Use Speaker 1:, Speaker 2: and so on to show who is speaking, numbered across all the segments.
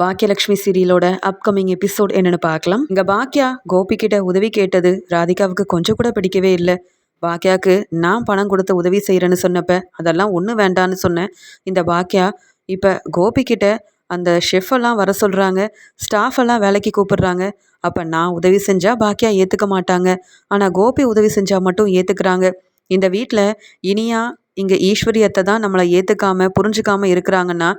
Speaker 1: Baakiyalakshmi சீரியலோட upcoming episode என்னன்னு பார்க்கலாம். இங்க பாக்கியா கோபி கிட்ட உதவி கேட்டது ராதிகாவுக்கு கொஞ்சம் கூட பிடிக்கவே இல்லை. பாக்கியாவுக்கு நான் பணம் கொடுத்து உதவி செய்கிறேன்னு சொன்னப்ப அதெல்லாம் ஒன்றும் வேண்டான்னு சொன்னேன். இந்த பாக்கியா இப்போ கோபி கிட்ட அந்த ஷெஃப் வர சொல்கிறாங்க ஸ்டாஃப் எல்லாம் வேலைக்கு கூப்பிடுறாங்க. அப்போ நான் உதவி செஞ்சால் பாக்கியா ஏற்றுக்க மாட்டாங்க. ஆனால் கோபி உதவி செஞ்சால் மட்டும் ஏற்றுக்கிறாங்க இந்த வீட்டில் இனியா இங்கே ஈஸ்வரியத்தை தான் நம்மளை ஏற்றுக்காம புரிஞ்சுக்காம இருக்கிறாங்கன்னா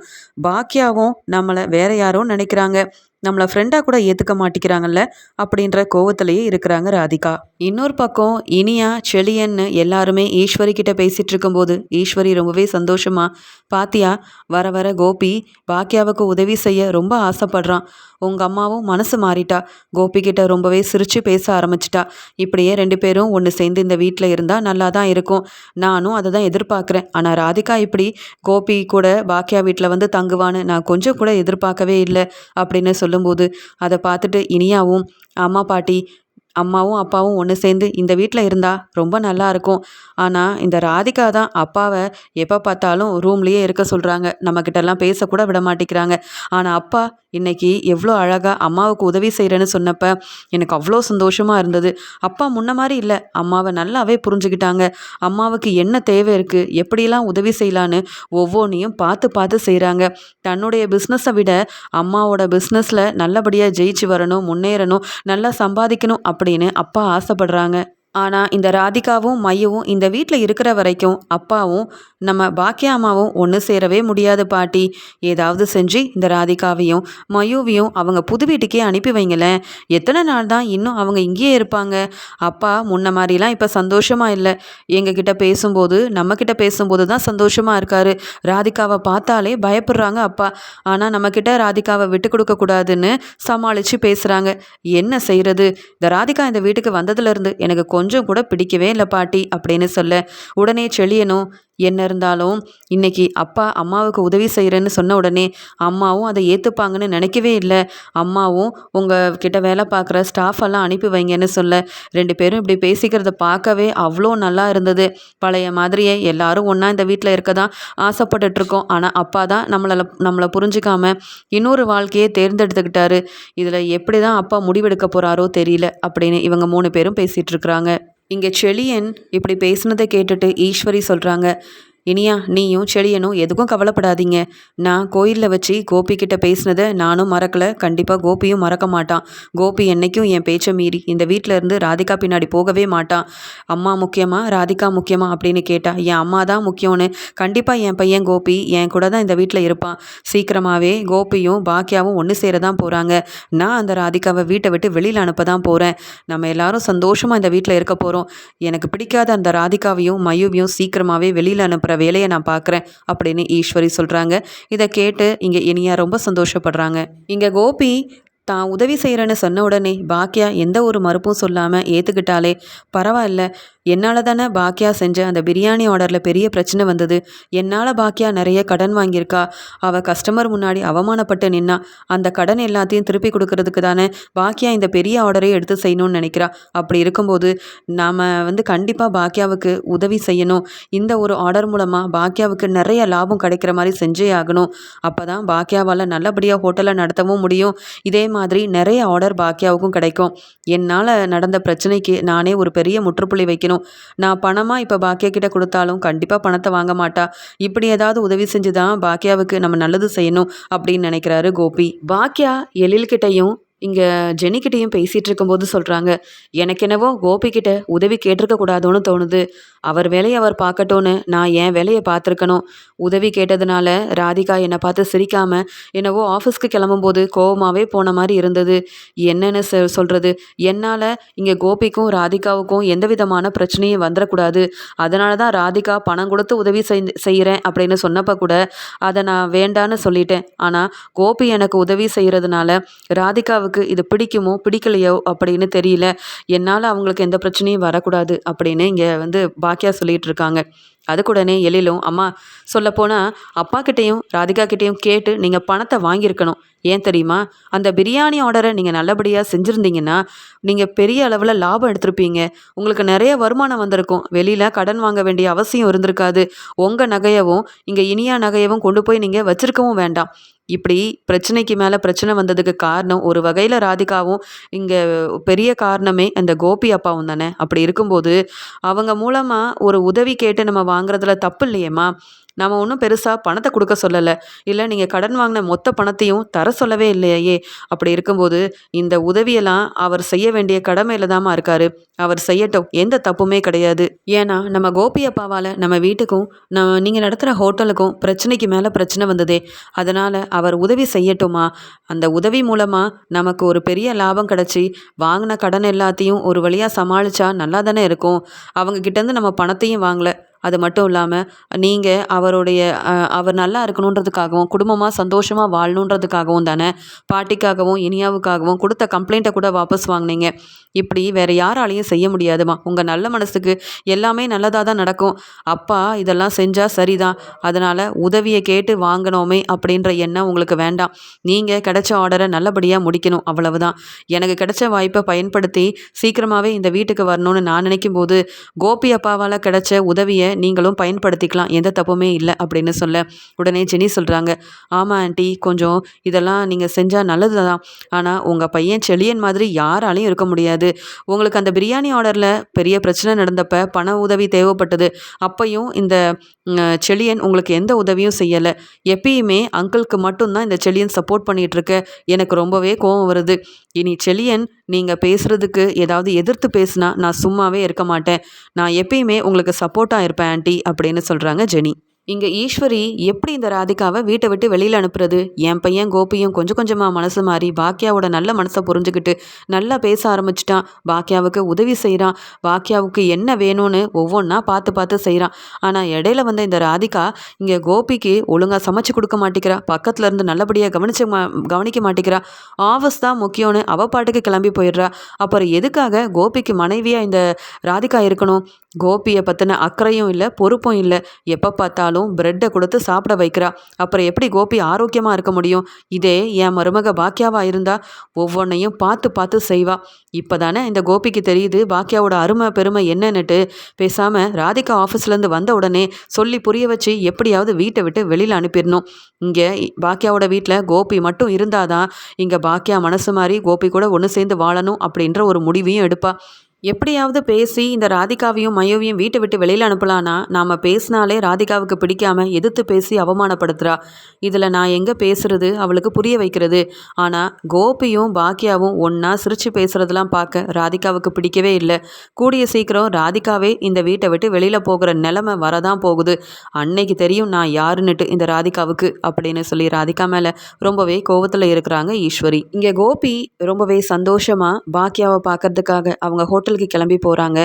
Speaker 1: பாக்கியாவும் நம்மளை வேற யாரோ நினைக்கிறாங்க. நம்மளை ஃப்ரெண்டாக கூட ஏற்றுக்க மாட்டேங்கிறாங்கல்ல அப்படின்ற கோவத்திலேயே இருக்கிறாங்க ராதிகா. இன்னொரு பக்கம் இனியா செளியன்னு எல்லாருமே ஈஸ்வரி கிட்ட பேசிட்டு இருக்கும்போது ஈஸ்வரி ரொம்பவே சந்தோஷமா பாத்தியா வர வர கோபி பாக்கியாவுக்கு உதவி செய்ய ரொம்ப ஆசைப்படுறான். உங்கள் அம்மாவும் மனசு மாறிட்டா. கோபிக்கிட்ட ரொம்பவே சிரித்து பேச ஆரம்பிச்சிட்டா. இப்படியே ரெண்டு பேரும் ஒன்று சேர்ந்து இந்த வீட்டில் இருந்தால் நல்லா தான் இருக்கும். நானும் அதை தான் எதிர்பார்க்குறேன். ஆனால் ராதிகா இப்படி கோபி கூட பாக்கியா வீட்டில் வந்து தங்குவான்னு நான் கொஞ்சம் கூட எதிர்பார்க்கவே இல்லை அப்படின்னு சொல்லும்போது அதை பார்த்துட்டு இனியாவும் அம்மா பாட்டி அம்மாவும் அப்பாவும் ஒன்று சேர்ந்து இந்த வீட்டில் இருந்தால் ரொம்ப நல்லா இருக்கும். ஆனால் இந்த ராதிகா தான் அப்பாவை எப்போ பார்த்தாலும் ரூம்லேயே இருக்க சொல்கிறாங்க நம்மக்கிட்டலாம் பேசக்கூட விட மாட்டேங்கிறாங்க. ஆனால் அப்பா இன்னைக்கு எவ்வளோ அழகாக அம்மாவுக்கு உதவி செய்கிறேன்னு சொன்னப்ப எனக்கு அவ்வளோ சந்தோஷமாக இருந்தது. அப்பா முன்ன மாதிரி இல்லை. அம்மாவை நல்லாவே புரிஞ்சுக்கிட்டாங்க. அம்மாவுக்கு என்ன தேவை இருக்குது எப்படிலாம் உதவி செய்யலான்னு ஒவ்வொன்றையும் பார்த்து பார்த்து செய்கிறாங்க தன்னுடைய பிஸ்னஸை விட அம்மாவோட பிஸ்னஸில் நல்லபடியாக ஜெயிச்சு வரணும் முன்னேறணும் நல்லா சம்பாதிக்கணும் அப்படின்னு அப்பா ஆசைப்படுறாங்க. ஆனால் இந்த ராதிகாவும் மையவும் இந்த வீட்டில் இருக்கிற வரைக்கும் அப்பாவும் நம்ம பாக்கியா அம்மாவும் ஒன்று சேரவே முடியாது பாட்டி. ஏதாவது செஞ்சு இந்த ராதிகாவையும் மயுவையும் அவங்க புது வீட்டுக்கே அனுப்பி வைங்களேன். எத்தனை நாள் தான் இன்னும் அவங்க இங்கேயே இருப்பாங்க. அப்பா முன்ன மாதிரிலாம் இப்போ சந்தோஷமாக இல்லை. எங்ககிட்ட பேசும்போது நம்மக்கிட்ட பேசும்போது தான் சந்தோஷமாக இருக்காரு. ராதிகாவை பார்த்தாலே பயப்படுறாங்க அப்பா. ஆனால் நம்மக்கிட்ட ராதிகாவை விட்டு கொடுக்கக்கூடாதுன்னு சமாளித்து பேசுகிறாங்க என்ன செய்கிறது இந்த ராதிகா இந்த வீட்டுக்கு வந்ததுலேருந்து எனக்கு கொஞ்சம் கொஞ்சம் கூட பிடிக்கவே இல்லை பாட்டி அப்படின்னு சொல்ல உடனே செழியனும் என்ன இருந்தாலும் இன்னைக்கு அப்பா அம்மாவுக்கு உதவி செய்கிறேன்னு சொன்ன உடனே அம்மாவும் அதை ஏற்றுப்பாங்கன்னு நினைக்கவே இல்லை. அம்மாவும் உங்கள் கிட்ட வேலை பார்க்குற ஸ்டாஃப் எல்லாம் அனுப்பி வைங்கன்னு சொல்ல ரெண்டு பேரும் இப்படி பேசிக்கிறத பார்க்கவே அவ்வளோ நல்லா இருந்தது. பழைய மாதிரியே எல்லாரும் ஒன்றா இந்த வீட்டில் இருக்க தான் ஆசைப்பட்டுட்ருக்கோம் ஆனால் அப்பா தான் நம்மளை நம்மளை புரிஞ்சிக்காம இன்னொரு வாழ்க்கையை தேர்ந்தெடுத்துக்கிட்டாரு. இதில் எப்படி தான் அப்பா முடிவெடுக்க போகிறாரோ தெரியல அப்படின்னு இவங்க மூணு பேரும் பேசிகிட்டு இருக்கிறாங்க. இங்கே செழியன் இப்படி பேசுனதை கேட்டுட்டு ஈஸ்வரி சொல்கிறாங்க இனியா நீயும் செழியனும் எதுக்கும் கவலைப்படாதீங்க. நான் கோயிலில் வச்சு கோபி கிட்ட பேசினதை நானும் மறக்கலை. கண்டிப்பாக கோபியும் மறக்க மாட்டான். கோபி என்றைக்கும் என் பேச்சை மீறி இந்த வீட்டில் இருந்து ராதிகா பின்னாடி போகவே மாட்டான். அம்மா முக்கியமா ராதிகா முக்கியமா அப்படின்னு கேட்டா என் அம்மா தான் முக்கியம்னு. கண்டிப்பாக என் பையன் கோபி என் கூட தான் இந்த வீட்டில் இருப்பான். சீக்கிரமாகவே கோபியும் பாக்கியாவும் ஒன்று சேர தான் போகிறாங்க நான் அந்த ராதிகாவை வீட்டை விட்டு வெளியில் அனுப்ப தான் போகிறேன் நம்ம எல்லாரும் சந்தோஷமாக இந்த வீட்டில் இருக்க போகிறோம் எனக்கு பிடிக்காத அந்த ராதிகாவையும் மயுவையும் சீக்கிரமாகவே வெளியில் அனுப்புகிற வேலையை நான் பார்க்குறேன் அப்படின்னு ஈஸ்வரி சொல்கிறாங்க இதை கேட்டு இங்கே இனியா ரொம்ப சந்தோஷப்படுறாங்க. இங்கே கோபி தான் உதவி செய்கிறேன்னு சொன்ன உடனே பாக்கியா எந்த ஒரு மறுப்பும் சொல்லாமல் ஏற்றுக்கிட்டாலே பரவாயில்ல. என்னால் தானே பாக்கியா செஞ்ச அந்த பிரியாணி ஆர்டரில் பெரிய பிரச்சனை வந்தது. என்னால் பாக்கியா நிறைய கடன் வாங்கியிருக்கா. அவள் கஸ்டமர் முன்னாடி அவமானப்பட்டு நின்னா அந்த கடன் எல்லாத்தையும் திருப்பி கொடுக்கறதுக்கு தானே பாக்கியா இந்த பெரிய ஆர்டரை எடுத்து செய்யணும்னு நினைக்கிறா. அப்படி இருக்கும்போது நாம் வந்து கண்டிப்பாக பாக்கியாவுக்கு உதவி செய்யணும். இந்த ஒரு ஆர்டர் மூலமாக பாக்கியாவுக்கு நிறைய லாபம் கிடைக்கிற மாதிரி செஞ்சே ஆகணும். அப்போ தான் பாக்கியாவால் நல்லபடியாக ஹோட்டலை நடத்தவும் முடியும். இதே மாதிரி நிறைய ஆர்டர் பாக்கியாவுக்கும் கிடைக்கும். என்னால் நடந்த பிரச்சனைக்கு நானே ஒரு பெரிய முற்றுப்புள்ளி வைக்கணும். செய்யணும். நான் பணமாக இப்போ பாக்கியா கிட்ட கொடுத்தாலும் கண்டிப்பாக பணத்தை வாங்க மாட்டா. இப்படி ஏதாவது உதவி செஞ்சு தான் பாக்கியாவுக்கு நம்ம நல்லது செய்யணும் அப்படின்னு நினைக்கிறாரு கோபி. பாக்கியா எழில்கிட்டையும் இங்கே ஜெனிக்கிட்டையும் பேசிகிட்டு இருக்கும்போது சொல்கிறாங்க எனக்கு என்னவோ கோபிக்கிட்ட உதவி கேட்டிருக்க கூடாதுன்னு தோணுது. அவர் வேலையை அவர் பார்க்கட்டோன்னு நான் என் வேலையை பார்த்துருக்கணும். உதவி கேட்டதுனால ராதிகா என்னை பார்த்து சிரிக்காமல் என்னவோ ஆஃபீஸ்க்கு கிளம்பும்போது கோபமாகவே போன மாதிரி இருந்தது. என்னென்னு சொ சொல்கிறது என்னால் இங்கே கோபிக்கும் ராதிகாவுக்கும் எந்த விதமான பிரச்சனையும் வந்துடக்கூடாது அதனால தான் ராதிகா பணம் கொடுத்து உதவி செய் செய்கிறேன் அப்படின்னு சொன்னப்போ கூட அதை நான் வேண்டான்னு சொல்லிட்டேன். ஆனால் கோபி எனக்கு உதவி செய்கிறதுனால ராதிகாவுக்கு இது பிடிக்குமோ பிடிக்கலையோ அப்படின்னு தெரியல. என்னால் அவங்களுக்கு எந்த பிரச்சனையும் வரக்கூடாது அப்படின்னு இங்கே வந்து பாக்கியா சொல்லிகிட்டு இருக்காங்க. அதுக்குடனே எழிலும் அம்மா சொல்லப்போனால் அப்பா கிட்டேயும் ராதிகா கிட்டேயும் கேட்டு நீங்கள் பணத்தை வாங்கியிருக்கணும். ஏன் தெரியுமா? அந்த பிரியாணி ஆர்டரை நீங்கள் நல்லபடியாக செஞ்சுருந்தீங்கன்னா நீங்கள் பெரிய அளவில் லாபம் எடுத்திருப்பீங்க. உங்களுக்கு நிறைய வருமானம் வந்திருக்கும். வெளியில் கடன் வாங்க வேண்டிய அவசியம் இருந்திருக்காது. உங்கள் நகையவும் இங்கே இனியா நகையவும் கொண்டு போய் நீங்கள் வச்சுருக்கவும் வேண்டாம். இப்படி பிரச்சனைக்கு மேலே பிரச்சனை வந்ததுக்கு காரணம் ஒரு வகையில் ராதிகாவும் இங்கே பெரிய காரணமே அந்த கோபி அப்பாவும் தானே. அப்படி இருக்கும்போது அவங்க மூலமாக ஒரு உதவி கேட்டு நம்ம வாங்குறதுல தப்பு இல்லையேம்மா. நம்ம ஒன்றும் பெருசாக பணத்தை கொடுக்க சொல்லலை. இல்லை நீங்கள் கடன் வாங்கின மொத்த பணத்தையும் தர சொல்லவே இல்லையே அப்படி இருக்கும்போது இந்த உதவியெல்லாம் அவர் செய்ய வேண்டிய கடமையில் தாம்மா இருக்கார். அவர் செய்யட்டும். எந்த தப்புமே கிடையாது. ஏன்னா நம்ம கோபி அப்பாவால் நம்ம வீட்டுக்கும் நம்ம நீங்கள் நடத்துகிற ஹோட்டலுக்கும் பிரச்சனைக்கு மேலே பிரச்சனை வந்ததே. அதனால் அவர் உதவி செய்யட்டுமா அந்த உதவி மூலமாக நமக்கு ஒரு பெரிய லாபம் கிடச்சி வாங்கின கடன் எல்லாத்தையும் ஒரு வழியாக சமாளித்தா நல்லா தானே இருக்கும். அவங்க கிட்டேருந்து நம்ம பணத்தையும் வாங்கலை. அது மட்டும் இல்லாமல் நீங்கள் அவருடைய அவர் நல்லா இருக்கணுன்றதுக்காகவும் குடும்பமாக சந்தோஷமாக வாழணுன்றதுக்காகவும் தானே பாட்டிக்காகவும் இனியாவுக்காகவும் கொடுத்த கம்ப்ளைண்ட்டை கூட வாபஸ் வாங்கினீங்க. இப்படி வேறு யாராலையும் செய்ய முடியாதுமா உங்கள் நல்ல மனசுக்கு எல்லாமே நல்லதாக தான் நடக்கும். அப்பா இதெல்லாம் செஞ்சால் சரிதான். அதனால் உதவியை கேட்டு வாங்கினோமே அப்படின்ற எண்ணம் உங்களுக்கு வேண்டாம். நீங்கள் கிடைச்ச ஆர்டரை நல்லபடியாக முடிக்கணும். அவ்வளவுதான். எனக்கு கிடைச்ச வாய்ப்பை பயன்படுத்தி சீக்கிரமாகவே இந்த வீட்டுக்கு வரணும்னு நான் நினைக்கும் போது கோபி அப்பாவால் கிடைச்ச உதவியை நீங்களும் பயன்படுத்திக்கலாம் எந்த தப்புமே இல்லை அப்படின்னு சொல்ல உடனே ஜெனி சொல்கிறாங்க ஆமாம் ஆண்டி கொஞ்சம் இதெல்லாம் நீங்கள் செஞ்சால் நல்லது தான் ஆனால் உங்கள் பையன் செளியன் மாதிரி யாராலையும் இருக்க முடியாது. உங்களுக்கு அந்த பிரியாணி ஆர்டரில் பெரிய பிரச்சனை நடந்தப்ப பண உதவி தேவைப்பட்டது. அப்பையும் இந்த செளியன் உங்களுக்கு எந்த உதவியும் செய்யலை. எப்பயுமே அங்கிளுக்கு மட்டும்தான் இந்த செளியன் சப்போர்ட் பண்ணிகிட்ருக்க எனக்கு ரொம்பவே கோவம் வருது. இனி செழியன் நீங்கள் பேசுகிறதுக்கு ஏதாவது எதிர்த்து பேசுனா நான் சும்மாவே இருக்க மாட்டேன். நான் எப்பயுமே உங்களுக்கு சப்போர்ட்டாக இருப்பேன் ஆண்டி அப்படின்னு சொல்கிறாங்க ஜெனி. இங்கே ஈஸ்வரி எப்படி இந்த ராதிகாவை வீட்டை விட்டு வெளியில் அனுப்புறது? என் பையன் கோபியும் கொஞ்சம் கொஞ்சமாக மனசு மாறி பாக்கியாவோட நல்ல மனசை புரிஞ்சுக்கிட்டு நல்லா பேச ஆரம்பிச்சிட்டான். பாக்கியாவுக்கு உதவி செய்கிறான் பாக்கியாவுக்கு என்ன வேணும்னு ஒவ்வொன்றா பார்த்து பார்த்து செய்கிறான் ஆனால் இடையில வந்த இந்த ராதிகா இங்கே கோபிக்கு ஒழுங்காக சமைச்சு கொடுக்க மாட்டேங்கிறா. பக்கத்தில் இருந்து நல்லபடியாக கவனிச்சு மா கவனிக்க மாட்டேங்கிறா. ஆஃபீஸ் தான் முக்கியம்னு அவ பாட்டுக்கு கிளம்பி போயிடுறா. அப்புறம் எதுக்காக கோபிக்கு மனைவியாக இந்த ராதிகா இருக்கணும்? கோபியை பற்றின அக்கறையும் இல்லை பொறுப்பும் இல்லை. எப்போ பார்த்தாலும் பிரெட்டை கொடுத்து சாப்பிட வைக்கிறா. அப்புறம் எப்படி கோபி ஆரோக்கியமாக இருக்க முடியும்? இதே என் மருமக பாக்கியாவா இருந்தா ஒவ்வொன்றையும் பார்த்து பார்த்து செய்வா. இப்போ தானே இந்த கோபிக்கு தெரியுது பாக்கியாவோட அருமை பெருமை என்னன்னுட்டு. பேசாமல் ராதிகா ஆஃபீஸ்லேருந்து வந்த உடனே சொல்லி புரிய வச்சு எப்படியாவது வீட்டை விட்டு வெளியில் அனுப்பிடணும். இங்கே பாக்கியாவோட வீட்டில் கோபி மட்டும் இருந்தாதான் இங்கே பாக்கியா மனசு மாதிரி கோபி கூட ஒன்று சேர்ந்து வாழணும் அப்படின்ற ஒரு முடிவையும் எடுப்பா. எப்படியாவது பேசி இந்த ராதிகாவையும் மயோவையும் வீட்டை விட்டு வெளியில் அனுப்பலான்னா நாம் பேசினாலே ராதிகாவுக்கு பிடிக்காம எதிர்த்து பேசி அவமானப்படுத்துகிறா இதில் நான் எங்கே பேசுறது அவளுக்கு புரிய வைக்கிறது. ஆனால் கோபியும் பாக்கியாவும் ஒன்றா சிரித்து பேசுகிறதெல்லாம் பார்க்க ராதிகாவுக்கு பிடிக்கவே இல்லை. கூடிய சீக்கிரம் ராதிகாவே இந்த வீட்டை விட்டு வெளியில் போகிற நிலமை வரதான் போகுது. அன்னைக்கு தெரியும் நான் யாருன்னுட்டு இந்த ராதிகாவுக்கு அப்படின்னு சொல்லி ராதிகா மேலே ரொம்பவே கோவத்தில் இருக்கிறாங்க ஈஸ்வரி. இங்கே கோபி ரொம்பவே சந்தோஷமாக பாக்கியாவை பார்க்கறதுக்காக அவங்க ஹோட்டல் ஹாஸ்டலுக்கு கிளம்பி போகிறாங்க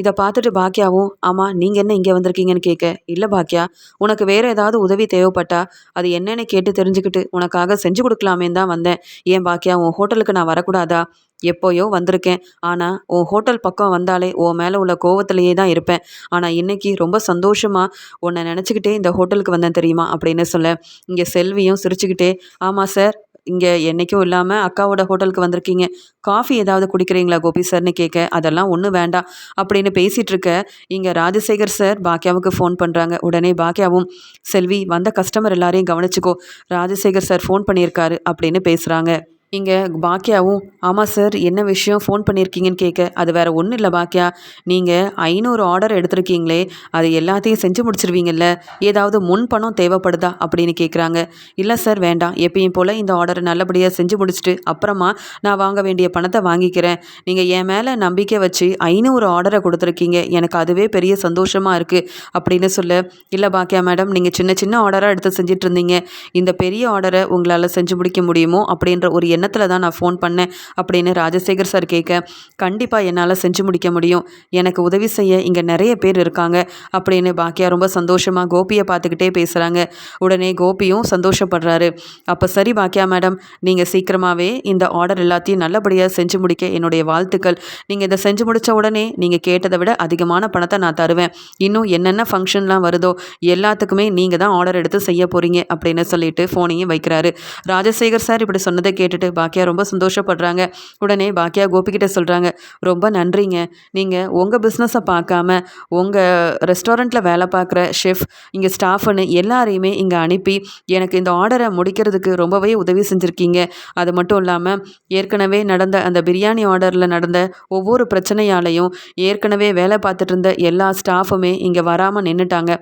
Speaker 1: இதை பார்த்துட்டு பாக்கியாவும் ஆமாம் நீங்கள் என்ன இங்கே வந்திருக்கீங்கன்னு கேட்க இல்லை பாக்கியா உனக்கு வேறு ஏதாவது உதவி தேவைப்பட்டா அது என்னென்னு கேட்டு தெரிஞ்சுக்கிட்டு உனக்காக செஞ்சு கொடுக்கலாமே தான் வந்தேன். ஏன் பாக்கியா உன் ஹோட்டலுக்கு நான் வரக்கூடாதா? எப்போயோ வந்திருக்கேன். ஆனால் உன் ஹோட்டல் பக்கம் வந்தாலே உன் மேலே உள்ள கோவத்திலேயே தான் இருப்பேன். ஆனால் இன்றைக்கி ரொம்ப சந்தோஷமாக உன்னை நினச்சிக்கிட்டே இந்த ஹோட்டலுக்கு வந்தேன் தெரியுமா? அப்படின்னு சொல்ல இங்கே செல்வியும் சிரிச்சுக்கிட்டே ஆமாம் சார் இங்கே என்றைக்கும் இல்லாமல் அக்காவோட ஹோட்டலுக்கு வந்திருக்கீங்க. காஃபி ஏதாவது குடிக்கிறீங்களா கோபி சார்னு கேட்க அதெல்லாம் ஒன்றும் வேண்டாம் அப்படின்னு பேசிகிட்டு இருக்க இங்கே ராஜசேகர் சார் பாக்கியாவுக்கு ஃபோன் பண்ணுறாங்க உடனே பாக்கியாவும் செல்வி வந்த கஸ்டமர் எல்லாரையும் கவனிச்சுக்கோ. ராஜசேகர் சார் ஃபோன் பண்ணியிருக்காரு அப்படின்னு பேசுகிறாங்க இங்கே பாக்கியாவும் ஆமாம் சார் என்ன விஷயம் ஃபோன் பண்ணியிருக்கீங்கன்னு கேட்க அது வேறு ஒன்றும் இல்லை பாக்கியா நீங்கள் ஐநூறு ஆர்டர் எடுத்திருக்கீங்களே அது எல்லாத்தையும் செஞ்சு முடிச்சிருவீங்கல்ல. ஏதாவது முன் பணம் தேவைப்படுதா? அப்படின்னு கேட்குறாங்க இல்லை சார் வேண்டாம். எப்பயும் போல் இந்த ஆர்டரை நல்லபடியாக செஞ்சு முடிச்சுட்டு அப்புறமா நான் வாங்க வேண்டிய பணத்தை வாங்கிக்கிறேன். நீங்கள் என் மேலே நம்பிக்கை வச்சு ஐநூறு ஆர்டரை கொடுத்துருக்கீங்க. எனக்கு அதுவே பெரிய சந்தோஷமாக இருக்குது அப்படின்னு சொல்ல இல்லை பாக்கியா மேடம் நீங்கள் சின்ன சின்ன ஆர்டராக எடுத்து செஞ்சிட்ருந்தீங்க இந்த பெரிய ஆர்டரை உங்களால் செஞ்சு முடிக்க முடியுமோ? அப்படின்ற ஒரு எண்ணத்தில் தான் நான் ஃபோன் பண்ணேன் அப்படின்னு ராஜசேகர் சார் கேட்க கண்டிப்பாக என்னால் செஞ்சு முடிக்க முடியும். எனக்கு உதவி செய்ய இங்கே நிறைய பேர் இருக்காங்க. அப்படின்னு பாக்கியா ரொம்ப சந்தோஷமாக கோபியை பார்த்துக்கிட்டே பேசுகிறாங்க உடனே கோபியும் சந்தோஷப்படுறாரு. அப்போ சரி பாக்கியா மேடம் நீங்கள் சீக்கிரமாகவே இந்த ஆர்டர் எல்லாத்தையும் நல்லபடியாக செஞ்சு முடிக்க என்னுடைய வாழ்த்துக்கள். நீங்கள் இதை செஞ்சு முடித்த உடனே நீங்கள் கேட்டதை விட அதிகமான பணத்தை நான் தருவேன். இன்னும் என்னென்ன ஃபங்க்ஷன்லாம் வருதோ எல்லாத்துக்குமே நீங்கள் தான் ஆர்டர் எடுத்து செய்ய போகிறீங்க அப்படின்னு சொல்லிட்டு ஃபோனையும் வைக்கிறாரு. ராஜசேகர் சார் இப்படி சொன்னதை கேட்டுட்டு பாக்கியா ரொம்ப சந்தோஷப்படுறாங்க. உடனே பாக்கியா கோபிக்கிட்ட சொல்கிறாங்க ரொம்ப நன்றிங்க. நீங்கள் உங்கள் பிஸ்னஸை பார்க்காம உங்கள் ரெஸ்டாரண்ட்டில் வேலை பார்க்குற ஷெஃப் இங்கே ஸ்டாஃப்னு எல்லாரையுமே இங்கே அனுப்பி எனக்கு இந்த ஆர்டரை முடிக்கிறதுக்கு ரொம்பவே உதவி செஞ்சுருக்கீங்க. அது மட்டும் இல்லாமல் ஏற்கனவே நடந்த அந்த பிரியாணி ஆர்டரில் நடந்த ஒவ்வொரு பிரச்சனையாலையும் ஏற்கனவே வேலை பார்த்துட்டு இருந்த எல்லா ஸ்டாஃபுமே இங்கே வராமல் நின்றுட்டாங்க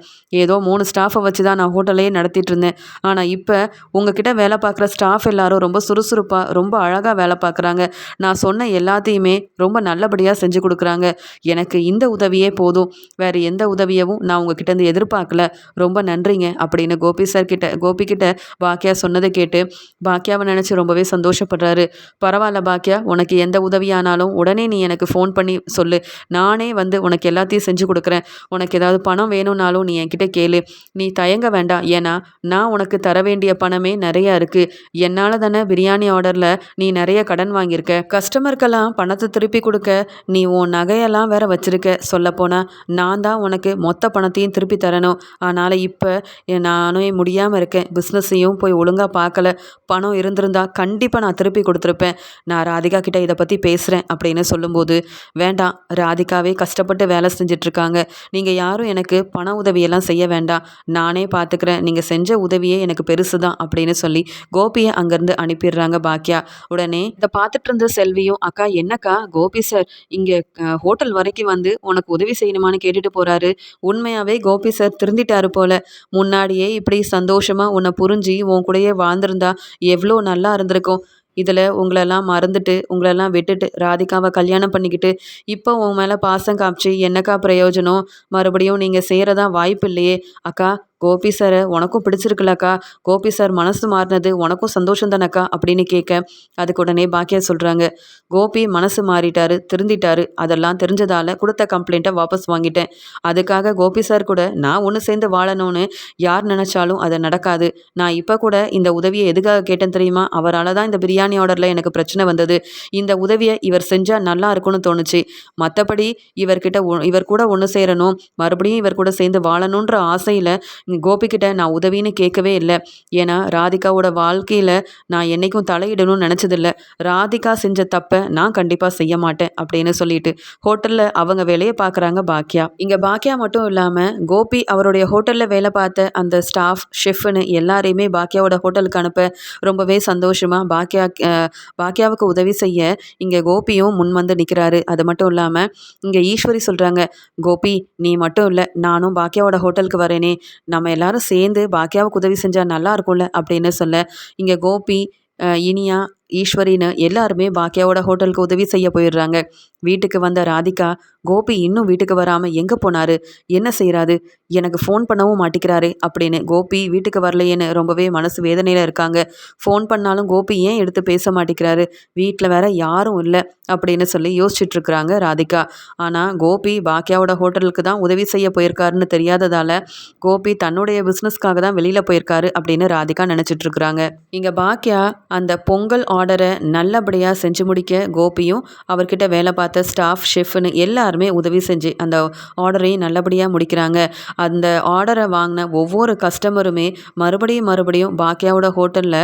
Speaker 1: ஏதோ மூணு ஸ்டாஃபை வச்சு தான் நான் ஹோட்டலையே நடத்திட்டு இருந்தேன். ஆனால் இப்போ உங்ககிட்ட வேலை பார்க்குற ஸ்டாஃப் எல்லாரும் ரொம்ப சுறுசுறுப்பாக ரொம்ப அழகாக வேலை பார்க்குறாங்க நான் சொன்ன எல்லாத்தையுமே ரொம்ப நல்லபடியாக செஞ்சு கொடுக்குறாங்க. எனக்கு இந்த உதவியே போதும். வேறு எந்த உதவியவும் நான் உங்ககிட்ட இருந்து எதிர்பார்க்கல. ரொம்ப நன்றிங்க அப்படின்னு கோபி சார் கிட்ட கோபி கிட்ட பாக்கியா சொன்னதை கேட்டு பாக்கியாவை நினச்சி ரொம்பவே சந்தோஷப்படுறாரு. பரவாயில்ல பாக்கியா உனக்கு எந்த உதவியானாலும் உடனே நீ எனக்கு ஃபோன் பண்ணி சொல்லு. நானே வந்து உனக்கு எல்லாத்தையும் செஞ்சு கொடுக்குறேன். உனக்கு ஏதாவது பணம் வேணும்னாலும் நீ என்கிட்ட கேளு. நீ தயங்க வேண்டாம். ஏன்னா நான் உனக்கு தர வேண்டிய பணமே நிறையா இருக்குது என்னால் தானே பிரியாணி ஆர்டர் ஆர்டரில் நீ நிறைய கடன் வாங்கியிருக்க. கஸ்டமருக்கெல்லாம் பணத்தை திருப்பி கொடுக்க நீ உன் நகையெல்லாம் வேற வச்சிருக்க. சொல்லப்போனால் நான் தான் உனக்கு மொத்த பணத்தையும் திருப்பி தரணும். அதனால் இப்போ நானும் முடியாமல் இருக்கேன். பிஸ்னஸையும் போய் ஒழுங்காக பார்க்கல. பணம் இருந்திருந்தா கண்டிப்பாக நான் திருப்பி கொடுத்துருப்பேன். நான் ராதிகா கிட்ட இதை பற்றி பேசுகிறேன் அப்படின்னு சொல்லும்போது வேண்டாம் ராதிகாவே கஷ்டப்பட்டு வேலை செஞ்சிட்ருக்காங்க. நீங்கள் யாரும் எனக்கு பண உதவியெல்லாம் செய்ய வேண்டாம். நானே பார்த்துக்கிறேன் நீங்கள் செஞ்ச உதவியே எனக்கு பெருசு தான் அப்படின்னு சொல்லி கோபியை அங்கேருந்து அனுப்பிடுறாங்க பாக்கியா உடனே இதை பார்த்துட்டு இருந்த செல்வியும் அக்கா என்னக்கா கோபி சார் இங்கே ஹோட்டல் வரைக்கும் வந்து உனக்கு உதவி செய்யணுமான்னு கேட்டுட்டு போகிறாரு உண்மையாகவே கோபி சார் திருந்திட்டாரு போல. முன்னாடியே இப்படி சந்தோஷமாக உன்னை புரிஞ்சு உன் கூடயே வாழ்ந்திருந்தா எவ்வளோ நல்லா இருந்திருக்கும். இதில் உங்களெல்லாம் மறந்துட்டு உங்களெல்லாம் விட்டுட்டு ராதிகாவை கல்யாணம் பண்ணிக்கிட்டு இப்போ உன் மேலே பாசம் காமிச்சு என்னக்கா பிரயோஜனம்? மறுபடியும் நீங்கள் செய்கிறதா வாய்ப்பு இல்லையே. அக்கா கோபி சாரை உனக்கும் பிடிச்சிருக்குல்லக்கா கோபி சார் மனசு மாறினது உனக்கும் சந்தோஷம் தானக்கா? அப்படின்னு கேட்க அதுக்கு உடனே பாக்கியா சொல்கிறாங்க கோபி மனசு மாறிட்டாரு திருந்திட்டாரு. அதெல்லாம் தெரிஞ்சதால் கொடுத்த கம்ப்ளைண்ட்டை வாபஸ் வாங்கிட்டேன். அதுக்காக கோபி சார் கூட நான் ஒன்று சேர்ந்து வாழணும்னு யார் நினச்சாலும் அது நடக்காது. நான் இப்போ கூட இந்த உதவியை எதுக்காக கேட்டேன் தெரியுமா? அவரால் தான் இந்த பிரியாணி ஆர்டரில் எனக்கு பிரச்சனை வந்தது. இந்த உதவியை இவர் செஞ்சால் நல்லா இருக்கும்னு தோணுச்சு. மற்றபடி இவர்கிட்ட இவர் கூட ஒன்று சேரணும். மறுபடியும் இவர் கூட சேர்ந்து வாழணுன்ற ஆசையில் கோபிக்கிட்ட நான் உதவின்னு கேட்கவே இல்லை. ஏன்னா ராதிகாவோட வாழ்க்கையில் நான் என்றைக்கும் தலையிடணும்னு நினச்சதில்ல. ராதிகா செஞ்ச தப்பை நான் கண்டிப்பாக செய்ய மாட்டேன் அப்படின்னு சொல்லிட்டு ஹோட்டலில் அவங்க வேலையை பார்க்குறாங்க பாக்கியா இங்கே பாக்கியா மட்டும் இல்லாமல் கோபி அவருடைய ஹோட்டலில் வேலை பார்த்த அந்த ஸ்டாஃப் ஷெஃப்னு எல்லாரையுமே பாக்கியாவோட ஹோட்டலுக்கு அனுப்ப ரொம்பவே சந்தோஷமாக பாக்கியா பாக்கியாவுக்கு உதவி செய்ய இங்கே கோபியும் முன் வந்து நிற்கிறாரு அது மட்டும் இல்லாமல் இங்கே ஈஸ்வரி சொல்கிறாங்க கோபி நீ மட்டும் இல்லை நானும் பாக்கியாவோட ஹோட்டலுக்கு வரேனே. நம்ம எல்லாரும் சேர்ந்து பாக்கியாவுக்கு உதவி செஞ்சால் நல்லா இருக்கும்ல அப்படின்னு சொல்ல இங்கே கோபி இனியா ஈஸ்வரின்னு எல்லாருமே பாக்கியாவோட ஹோட்டலுக்கு உதவி செய்ய போயிடுறாங்க. வீட்டுக்கு வந்த ராதிகா கோபி இன்னும் வீட்டுக்கு வராமல் எங்கே போனார்? என்ன செய்கிறாரு எனக்கு ஃபோன் பண்ணவும் மாட்டேங்கிறாரு அப்படின்னு கோபி வீட்டுக்கு வரலையேன்னு ரொம்பவே மனசு வேதனையில் இருக்காங்க. ஃபோன் பண்ணாலும் கோபி ஏன் எடுத்து பேச மாட்டேங்கிறாரு வீட்டில் வேற யாரும் இல்லை அப்படின்னு சொல்லி யோசிச்சுட்ருக்குறாங்க ராதிகா. ஆனால் கோபி பாக்கியாவோட ஹோட்டலுக்கு தான் உதவி செய்ய போயிருக்காருன்னு தெரியாததால் கோபி தன்னுடைய பிஸ்னஸ்க்காக தான் வெளியில் போயிருக்காரு அப்படின்னு ராதிகா நினச்சிட்ருக்குறாங்க. இங்கே பாக்கியா அந்த பொங்கல் ஆர்டரை நல்லபடியாக செஞ்சு முடிக்க கோபியும் அவர்கிட்ட வேலை பார்த்த ஸ்டாஃப் ஷெஃப்னு எல்லாருமே உதவி செஞ்சு அந்த ஆர்டரையும் நல்லபடியாக முடிக்கிறாங்க. அந்த ஆர்டரை வாங்கின ஒவ்வொரு கஸ்டமருமே மறுபடியும் மறுபடியும் பாக்கியாவோட ஹோட்டலில்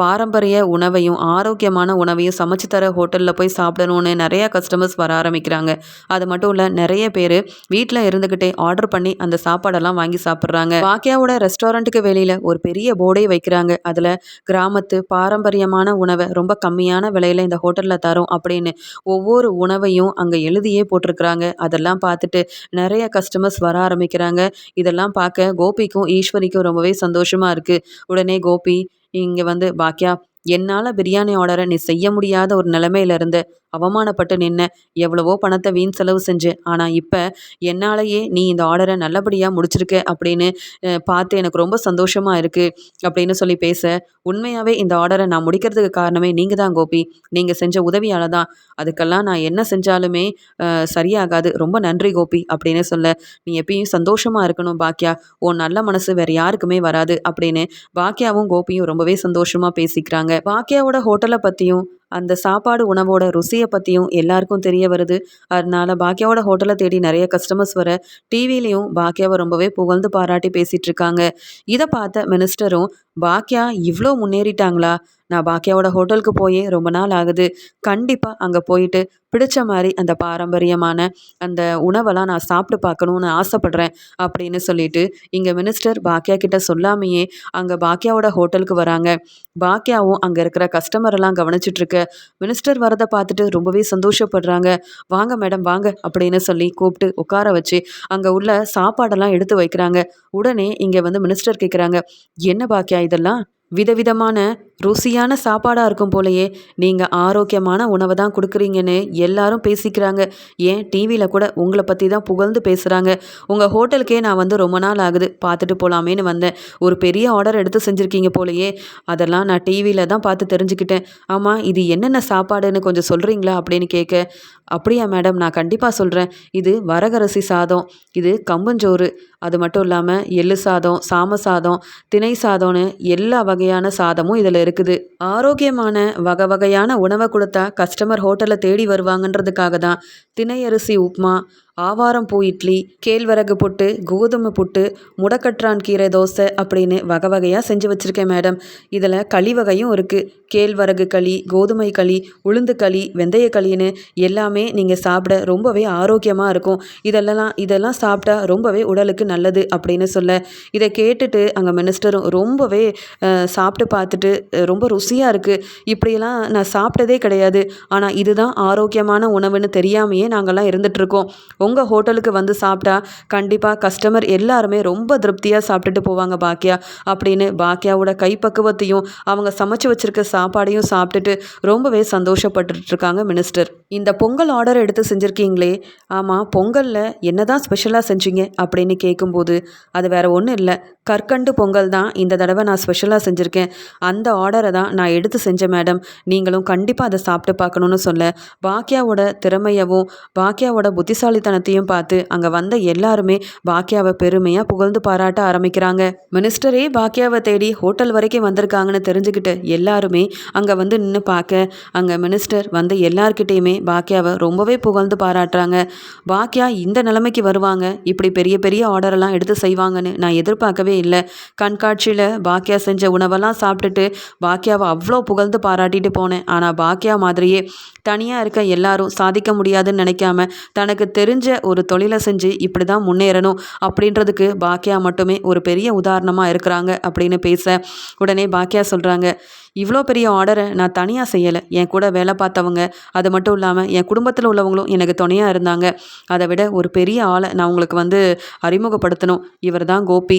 Speaker 1: பாரம்பரிய உணவையும் ஆரோக்கியமான உணவையும் சமைச்சு தர ஹோட்டலில் போய் சாப்பிடணும்னு நிறையா கஸ்டமர்ஸ் வர ஆரம்பிக்கிறாங்க. அது மட்டும் இல்லை நிறைய பேர் வீட்டில் இருந்துக்கிட்டே ஆர்டர் பண்ணி அந்த சாப்பாடெல்லாம் வாங்கி சாப்பிட்றாங்க. பாக்கியாவோட ரெஸ்டாரண்ட்டுக்கு வெளியில் ஒரு பெரிய போர்டே வைக்கிறாங்க. அதில் கிராமத்து பாரம்பரியமான உணவை ரொம்ப கம்மியான விலையில் இந்த ஹோட்டலில் தரோம் அப்படின்னு ஒவ்வொரு உணவையும் அங்கே எழுதியே போட்டிருக்கிறாங்க. அதெல்லாம் பார்த்துட்டு நிறைய கஸ்டமர்ஸ் வர ஆரம்பிக்கிறாங்க. இதெல்லாம் பார்க்க கோபிக்கும் ஈஸ்வரிக்கும் ரொம்பவே சந்தோஷமாக இருக்குது உடனே கோபி இங்கே வந்து பாக்கியா என்னால் பிரியாணி ஆர்டரை நீ செய்ய முடியாத ஒரு நிலைமையில இருந்த. அவமானப்பட்டு நின்ன எவ்வளவோ பணத்தை வீண் செலவு செஞ்சேன் ஆனால் இப்போ என்னாலேயே நீ இந்த ஆர்டரை நல்லபடியாக முடிச்சிருக்க அப்படின்னு பார்த்து எனக்கு ரொம்ப சந்தோஷமாக இருக்குது அப்படின்னு சொல்லி பேச உண்மையாகவே இந்த ஆர்டரை நான் முடிக்கிறதுக்கு காரணமே நீங்கள் தான் கோபி. நீங்கள் செஞ்ச உதவியால் தான். அதுக்கெல்லாம் நான் என்ன செஞ்சாலுமே சரியாகாது. ரொம்ப நன்றி கோபி அப்படின்னு சொல்ல நீ எப்பயும் சந்தோஷமாக இருக்கணும் பாக்கியா உன் நல்ல மனசு வேறு யாருக்குமே வராது அப்படின்னு பாக்கியாவும் கோபியும் ரொம்பவே சந்தோஷமாக பேசிக்கிறாங்க. பாக்கியாவோட ஹோட்டலை பற்றியும் அந்த சாப்பாடு உணவோட ருசியை பற்றியும் எல்லாருக்கும் தெரிய வருது. அதனால பாக்கியாவோட ஹோட்டலை தேடி நிறைய கஸ்டமர்ஸ் வர டிவிலையும் பாக்கியாவை ரொம்பவே புகழ்ந்து பாராட்டி பேசிகிட்டு இருக்காங்க. இதை பார்த்த மினிஸ்டரும் பாக்கியா இவ்வளோ முன்னேறிட்டாங்களா? நான் பாக்கியாவோட ஹோட்டலுக்கு போயே ரொம்ப நாள் ஆகுது. கண்டிப்பாக அங்கே போயிட்டு பிடிச்ச மாதிரி அந்த பாரம்பரியமான அந்த உணவெல்லாம் நான் சாப்பிட்டு பார்க்கணுன்னு ஆசைப்படுறேன் அப்படின்னு சொல்லிட்டு இங்கே மினிஸ்டர் பாக்கியா கிட்ட சொல்லாமையே அங்கே பாக்கியாவோட ஹோட்டலுக்கு வராங்க. பாக்கியாவும் அங்கே இருக்கிற கஸ்டமரெல்லாம் கவனிச்சிட்ருக்க மினிஸ்டர் வரதை பார்த்துட்டு ரொம்பவே சந்தோஷப்படுறாங்க. வாங்க மேடம் வாங்க அப்படின்னு சொல்லி கூப்பிட்டு உட்கார வச்சு அங்கே உள்ள சாப்பாடெல்லாம் எடுத்து வைக்கிறாங்க. உடனே இங்கே வந்து மினிஸ்டர் கேட்குறாங்க என்ன பாக்கியா இதெல்லாம் விதவிதமான ருசியான சாப்பாடாக இருக்கும் போலயே நீங்கள் ஆரோக்கியமான உணவை தான் கொடுக்குறீங்கன்னு எல்லாரும் பேசிக்கிறாங்க. ஏன்? டிவியில் கூட உங்களை பற்றி தான் புகழ்ந்து பேசுகிறாங்க உங்கள் ஹோட்டலுக்கே நான் வந்து ரொம்ப நாள் ஆகுது. பார்த்துட்டு போகலாமேன்னு வந்தேன். ஒரு பெரிய ஆர்டர் எடுத்து செஞ்சுருக்கீங்க போலயே. அதெல்லாம் நான் டிவியில் தான் பார்த்து தெரிஞ்சுக்கிட்டேன். ஆமாம் இது என்னென்ன சாப்பாடுன்னு கொஞ்சம் சொல்கிறீங்களா அப்படின்னு கேட்க அப்படியா மேடம் நான் கண்டிப்பாக சொல்கிறேன் இது வரகரசி சாதம். இது கம்பஞ்சோறு. அது மட்டும் இல்லாமல் எள்ளு சாதம் சாம சாதம் திணை சாதம்னு எல்லா வகையான சாதமும் இதில் இருக்குது. ஆரோக்கியமான வகை வகையான உணவை கொடுத்தா கஸ்டமர் ஹோட்டலை தேடி வருவாங்கன்றதுக்காக தான் திணை அரிசி உப்புமா ஆவாரம் பூ இட்லி கேழ்வரகு புட்டு கோதுமை புட்டு முடக்கற்றான் கீரை தோசை அப்படின்னு வகை வகையாக செஞ்சு வச்சுருக்கேன் மேடம். இதில் களி வகையும் இருக்குது கேழ்வரகு களி கோதுமை களி உளுந்து களி வெந்தய களின்னு எல்லாமே நீங்கள் சாப்பிட ரொம்பவே ஆரோக்கியமாக இருக்கும். இதெல்லாம் இதெல்லாம் சாப்பிட்டா ரொம்பவே உடலுக்கு நல்லது அப்படின்னு சொல்ல. இதை கேட்டுட்டு அங்கே மினிஸ்டரும் ரொம்பவே சாப்பிட்டு பார்த்துட்டு ரொம்ப ருசியாக இருக்குது இப்படியெல்லாம் நான் சாப்பிட்டதே கிடையாது. ஆனால் இதுதான் ஆரோக்கியமான உணவுன்னு தெரியாமையே நாங்கள்லாம் இருந்துகிட்ருக்கோம் உங்கள் ஹோட்டலுக்கு வந்து சாப்பிட்டா கண்டிப்பாக கஸ்டமர் எல்லாருமே ரொம்ப திருப்தியாக சாப்பிட்டுட்டு போவாங்க பாக்கியா அப்படின்னு பாக்கியாவோட கைப்பக்குவத்தையும் அவங்க சமைச்சு வச்சிருக்க சாப்பாடையும் சாப்பிட்டுட்டு ரொம்பவே சந்தோஷப்பட்டுட்டு இருக்காங்க மினிஸ்டர். இந்த பொங்கல் ஆர்டர் எடுத்து செஞ்சுருக்கீங்களே? ஆமாம் பொங்கலில் என்னதான் ஸ்பெஷலாக செஞ்சீங்க? அப்படின்னு கேட்கும்போது அது வேற ஒன்றும் இல்லை. கற்கண்டு பொங்கல் தான் இந்த தடவை நான் ஸ்பெஷலாக செஞ்சுருக்கேன். அந்த ஆர்டரை தான் நான் எடுத்து செஞ்சேன் மேடம் நீங்களும் கண்டிப்பாக அதை சாப்பிட்டு பார்க்கணுன்னு சொல்ல. பாக்கியாவோட திறமையவும் பாக்கியாவோட புத்திசாலித்தனத்தையும் பார்த்து அங்கே வந்த எல்லாருமே பாக்கியாவை பெருமையாக புகழ்ந்து பாராட்ட ஆரம்பிக்கிறாங்க. மினிஸ்டரே பாக்கியாவை தேடி ஹோட்டல் வரைக்கும் வந்திருக்காங்கன்னு தெரிஞ்சுக்கிட்டு எல்லாருமே அங்கே வந்து நின்று பார்க்க அங்கே மினிஸ்டர் வந்த எல்லார்கிட்டேயுமே பாக்கியாவை ரொம்பவே புகழ்ந்து பாராட்டுறாங்க. பாக்கியா இந்த நிலைமைக்கு வருவாங்க இப்படி பெரிய பெரிய ஆர்டரெல்லாம் எடுத்து செய்வாங்கன்னு நான் எதிர்பார்க்கவே இல்லை. கண்காட்சியில் பாக்கியா செஞ்ச உணவெல்லாம் சாப்பிட்டுட்டு பாக்கியாவை அவ்வளோ புகழ்ந்து பாராட்டிட்டு போனேன். ஆனால் பாக்கியா மாதிரியே தனியாக இருக்க எல்லாரும் சாதிக்க முடியாதுன்னு நினைக்காம தனக்கு தெரிஞ்ச ஒரு தொழிலை செஞ்சு இப்படி தான் முன்னேறணும் அப்படின்றதுக்கு பாக்கியா மட்டுமே ஒரு பெரிய உதாரணமாக இருக்கிறாங்க அப்படின்னு பேச உடனே பாக்கியா சொல்கிறாங்க இவ்வளோ பெரிய ஆர்டரை நான் தனியாக செய்யலை. என் கூட வேலை பார்த்தவங்க அது மட்டும் இல்லாமல் என் குடும்பத்தில் உள்ளவங்களும் எனக்கு துணையாக இருந்தாங்க. அதை விட ஒரு பெரிய ஆளை நான் உங்களுக்கு வந்து அறிமுகப்படுத்தணும். இவர் தான் கோபி.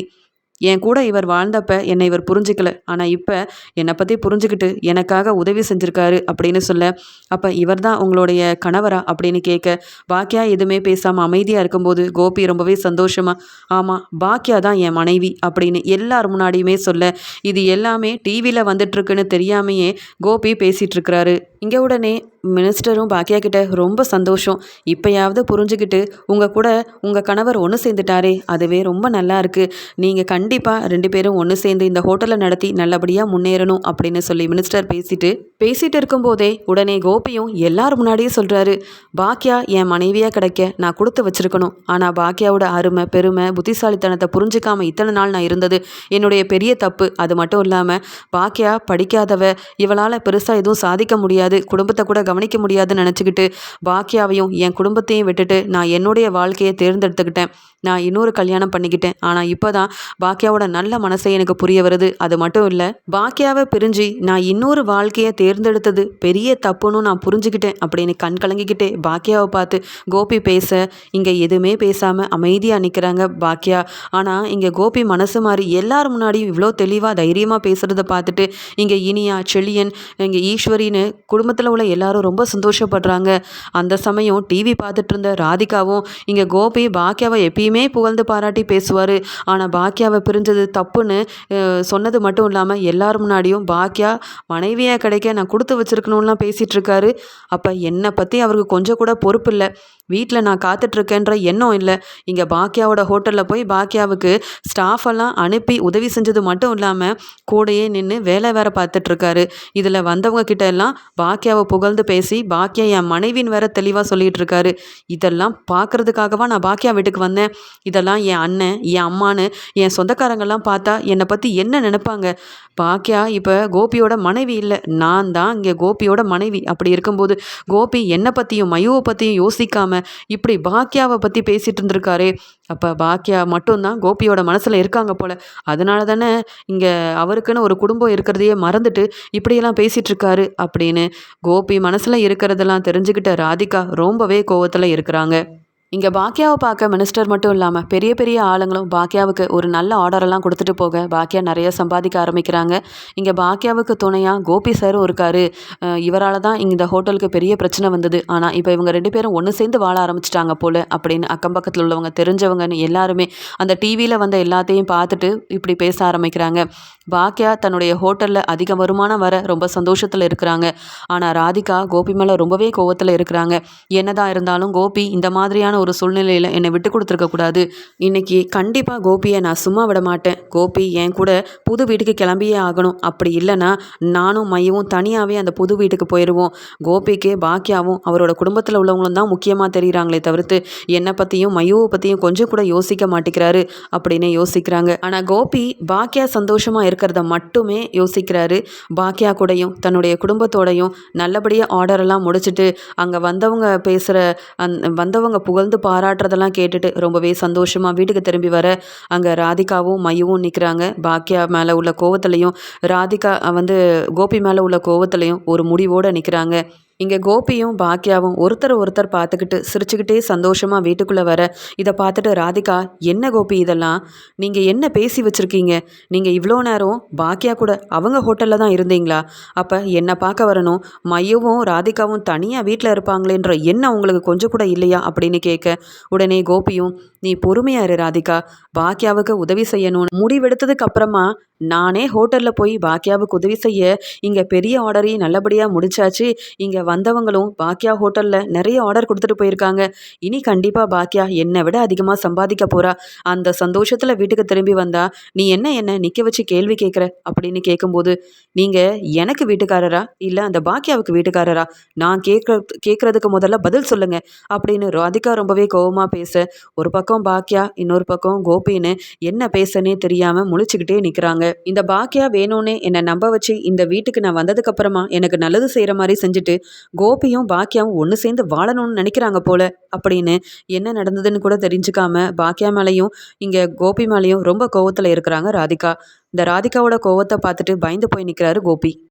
Speaker 1: என் கூட இவர் வாழ்ந்தப்ப என்னை இவர் புரிஞ்சுக்கல. ஆனால் இப்போ என்னை பற்றி புரிஞ்சுக்கிட்டு எனக்காக உதவி செஞ்சுருக்காரு அப்படின்னு சொல்ல அப்போ இவர் தான் உங்களுடைய கணவரா அப்படின்னு கேட்க பாக்கியா எதுவுமே பேசாமல் அமைதியாக இருக்கும்போது கோபி ரொம்பவே சந்தோஷமா ஆமாம் பாக்கியா தான் என் மனைவி அப்படின்னு எல்லார் முன்னாடியுமே சொல்ல இது எல்லாமே டிவியில் வந்துட்டுருக்குன்னு தெரியாமையே கோபி பேசிகிட்டு இருக்கிறாரு. இங்கே உடனே மினிஸ்டரும் பாக்கியா கிட்ட ரொம்ப சந்தோஷம். இப்போயாவது புரிஞ்சுக்கிட்டு உங்கள் கூட உங்கள் கணவர் ஒன்று சேர்ந்துட்டாரே அதுவே ரொம்ப நல்லா இருக்குது நீங்கள் கண்டிப்பாக ரெண்டு பேரும் ஒன்று சேர்ந்து இந்த ஹோட்டலை நடத்தி நல்லபடியாக முன்னேறணும் அப்படின்னு சொல்லி மினிஸ்டர் பேசிட்டு பேசிட்டு இருக்கும்போதே உடனே கோபியும் எல்லார் முன்னாடியும் சொல்கிறாரு பாக்கியா என் மனைவியாக கிடைக்க நான் கொடுத்து வச்சிருக்கணும். ஆனால் பாக்கியாவோட அருமை பெருமை புத்திசாலித்தனத்தை புரிஞ்சுக்காமல் இத்தனை நாள் நான் இருந்தது. என்னுடைய பெரிய தப்பு. அது மட்டும் இல்லாமல் பாக்கியா படிக்காதவ இவளால் பெருசாக எதுவும் சாதிக்க முடியாது. குடும்பத்தை கூட கவனிக்க முடியாதுன்னு நினச்சிக்கிட்டு பாக்கியாவையும் என் குடும்பத்தையும் விட்டுட்டு நான் என்னுடைய வாழ்க்கையை தேர்ந்தெடுத்துக்கிட்டேன். நான் இன்னொரு கல்யாணம் பண்ணிக்கிட்டேன். ஆனால் இப்போ தான் பாக்கியாவோட நல்ல மனசை எனக்கு புரிய வருது. அது மட்டும் இல்லை பாக்கியாவை பிரிஞ்சு நான் இன்னொரு வாழ்க்கையை தேர்ந்தெடுத்தது பெரிய தப்புன்னு நான் புரிஞ்சுக்கிட்டேன் அப்படின்னு கண் கலங்கிக்கிட்டே பாக்கியாவை பார்த்து கோபி பேச. இங்கே எதுவுமே பேசாமல் அமைதியாக நிற்கிறாங்க பாக்கியா ஆனால் இங்கே கோபி மனசு மாதிரி எல்லார் முன்னாடியும் இவ்வளோ தெளிவாக தைரியமாக பேசுகிறத பார்த்துட்டு இங்கே இனியா செழியன் இங்கே ஈஸ்வரின்னு குடும்பத்தில் உள்ள எல்லாரும் ரொம்ப சந்தோஷப்படுறாங்க. அந்த சமயம் டிவி பார்த்துட்டு இருந்த ராதிகாவும் இங்கே கோபி பாக்கியாவை எப்பயுமே புகழ்ந்து பாராட்டி பேசுவார். ஆனால் பாக்கியாவை பிரிஞ்சது தப்புன்னு சொன்னது மட்டும் இல்லாமல் எல்லார் முன்னாடியும் பாக்கியா மனைவியாக கிடைக்க நான் கொடுத்து வச்சுருக்கணும்லாம் பேசிகிட்ருக்காரு அப்போ என்னை பற்றி அவருக்கு கொஞ்சம் கூட பொறுப்பு இல்லை. வீட்டில் நான் காத்துட்ருக்கேன்ற எண்ணம் இல்லை. இங்கே பாக்கியாவோட ஹோட்டலில் போய் பாக்கியாவுக்கு ஸ்டாஃப் எல்லாம் அனுப்பி உதவி செஞ்சது மட்டும் இல்லாமல் கூடையே நின்று வேலை வேற பார்த்துட்ருக்காரு இதில் வந்தவங்க கிட்ட எல்லாம் பாக்கியாவை புகழ்ந்து பேசி பாக்கியா என் மனைவின் வேற தெளிவாக சொல்லிகிட்டு இருக்காரு இதெல்லாம் பார்க்குறதுக்காகவா நான் பாக்கியா வீட்டுக்கு வந்தேன். இதெல்லாம் என் அண்ணன் என் அம்மானு என் சொந்தக்காரங்கெல்லாம் பார்த்தா என்னை பற்றி என்ன நினைப்பாங்க? பாக்கியா இப்போ கோபியோட மனைவி இல்லை. நான் தான் இங்கே கோபியோட மனைவி. அப்படி இருக்கும்போது கோபி என்னை பற்றியும் மயுவை பற்றியும் யோசிக்காமல் இப்படி பாக்கியாவை பற்றி பேசிகிட்டு இருந்திருக்காரே. அப்போ பாக்கியா மட்டும்தான் கோபியோட மனசில் இருக்காங்க போல். அதனால தானே இங்கே அவருக்குன்னு ஒரு குடும்பம் இருக்கிறதையே மறந்துட்டு இப்படியெல்லாம் பேசிகிட்ருக்காரு அப்படின்னு கோபி மனசில் இருக்கிறதெல்லாம் தெரிஞ்சுக்கிட்ட ராதிகா ரொம்பவே கோவத்தில் இருக்கிறாங்க. இங்கே பாக்கியாவை பார்க்க மினிஸ்டர் மட்டும் இல்லாமல் பெரிய பெரிய ஆளுங்களும் பாக்கியாவுக்கு ஒரு நல்ல ஆர்டரெல்லாம் கொடுத்துட்டு போக பாக்கியா நிறைய சம்பாதிக்க ஆரம்பிக்கிறாங்க. இங்கே பாக்கியாவுக்கு துணையாக கோபி சாரும் இருக்கார். இவரால் தான் இந்த ஹோட்டலுக்கு பெரிய பிரச்சனை வந்தது. ஆனால் இப்போ இவங்க ரெண்டு பேரும் ஒன்று சேர்ந்து வாழ ஆரம்பிச்சிட்டாங்க போல் அப்படின்னு அக்கம் பக்கத்தில் உள்ளவங்க தெரிஞ்சவங்கன்னு எல்லாருமே அந்த டிவியில் வந்த எல்லாத்தையும் பார்த்துட்டு இப்படி பேச ஆரம்பிக்கிறாங்க. பாக்கியா தன்னுடைய ஹோட்டலில் அதிக வருமானம் வர ரொம்ப சந்தோஷத்தில் இருக்கிறாங்க. ஆனால் ராதிகா கோபி மேலே ரொம்பவே கோவத்தில் இருக்கிறாங்க. என்னதான் இருந்தாலும் கோபி இந்த மாதிரியான ஒரு சூழ்நிலையில் என்னை விட்டு கொடுத்துருக்கக்கூடாது இன்றைக்கி கண்டிப்பாக கோபியை நான் சும்மா விட மாட்டேன். கோபி என் கூட புது வீட்டுக்கு கிளம்பியே ஆகணும். அப்படி இல்லைன்னா நானும் மையவும் தனியாகவே அந்த புது வீட்டுக்கு போயிடுவோம் கோபிக்கு பாக்கியாவும் அவரோட குடும்பத்தில் உள்ளவங்களும் தான் முக்கியமாக தெரிகிறாங்களே தவிர்த்து என்னை பற்றியும் மையுவை பற்றியும் கொஞ்சம் கூட யோசிக்க மாட்டேங்கிறாரு அப்படின்னு யோசிக்கிறாங்க. ஆனால் கோபி பாக்கியா சந்தோஷமாக இருக்கிறத மட்டுமே யோசிக்கிறாரு. பாக்கியா கூடயும் தன்னுடைய குடும்பத்தோடையும் நல்லபடியாக ஆர்டரெல்லாம் முடிச்சுட்டு அங்கே வந்தவங்க பேசுகிற அந் வந்தவங்க புகழ்ந்து வந்து பாராட்டுறதெல்லாம் கேட்டுட்டு ரொம்பவே சந்தோஷமாக வீட்டுக்கு திரும்பி வர அங்கே ராதிகாவும் மையவும் நிற்கிறாங்க பாக்கியா மேலே உள்ள கோவத்துலையும் ராதிகா வந்து கோபி மேலே உள்ள கோவத்துலையும் ஒரு முடிவோடு நிற்கிறாங்க இங்கே கோபியும் பாக்கியாவும் ஒருத்தர் ஒருத்தர் பார்த்துக்கிட்டு சிரிச்சுக்கிட்டே சந்தோஷமாக வீட்டுக்குள்ளே வர இதை பார்த்துட்டு ராதிகா என்ன கோபி இதெல்லாம்? நீங்கள் என்ன பேசி வச்சுருக்கீங்க? நீங்கள் இவ்வளோ நேரம் பாக்கியா கூட அவங்க ஹோட்டலில் தான் இருந்தீங்களா? அப்போ என்னை பார்க்க வரணும்? மையவும் ராதிகாவும் தனியாக வீட்டில் இருப்பாங்களேன்ற எண்ணம் உங்களுக்கு கொஞ்சம் கூட இல்லையா? அப்படின்னு கேட்க உடனே கோபியும் நீ பொறுமையாக இரு ராதிகா. பாக்கியாவுக்கு உதவி செய்யணும்னு முடிவெடுத்ததுக்கு அப்புறமா நானே ஹோட்டலில் போய் பாக்கியாவுக்கு உதவி செய்ய இங்கே பெரிய ஆர்டரையும் நல்லபடியாக முடிச்சாச்சு. இங்கே வந்தவங்களும் பாக்கியா ஹோட்டலில் நிறைய ஆர்டர் கொடுத்துட்டு போயிருக்காங்க. இனி கண்டிப்பாக பாக்கியா என்னை விட அதிகமாக சம்பாதிக்க போகிறா அந்த சந்தோஷத்தில் வீட்டுக்கு திரும்பி வந்தா நீ என்ன என்ன நிற்க வச்சு கேள்வி கேட்குற அப்படின்னு கேட்கும்போது நீங்கள் எனக்கு வீட்டுக்காரரா? இல்லை அந்த பாக்கியாவுக்கு வீட்டுக்காரரா? நான் கேட்க கேட்குறதுக்கு முதல்ல பதில் சொல்லுங்கள் அப்படின்னு ராதிகா ரொம்பவே கோபமாக பேச ஒரு பக்கம் பாக்கியா இன்னொரு பக்கம் கோபின்னு என்ன பேசனே தெரியாமல் முழிச்சுக்கிட்டே நிற்கிறாங்க இந்த பாக்கியா வேணும்னே என்னை நம்ப வச்சு இந்த வீட்டுக்கு நான் வந்ததுக்கப்புறமா எனக்கு நல்லது செய்கிற மாதிரி செஞ்சுட்டு கோபியும் பாக்கியாவும் ஒன்று சேர்ந்து வாழணும்னு நினைக்கிறாங்க போல. அப்படின்னு என்ன நடந்ததுன்னு கூட தெரிஞ்சுக்காம பாக்கியா மேலேயும் இங்கே கோபி மேலேயும் ரொம்ப கோவத்தில் இருக்கிறாங்க ராதிகா. இந்த ராதிகாவோட கோவத்தை பார்த்துட்டு பயந்து போய் நிற்கிறாரு கோபி.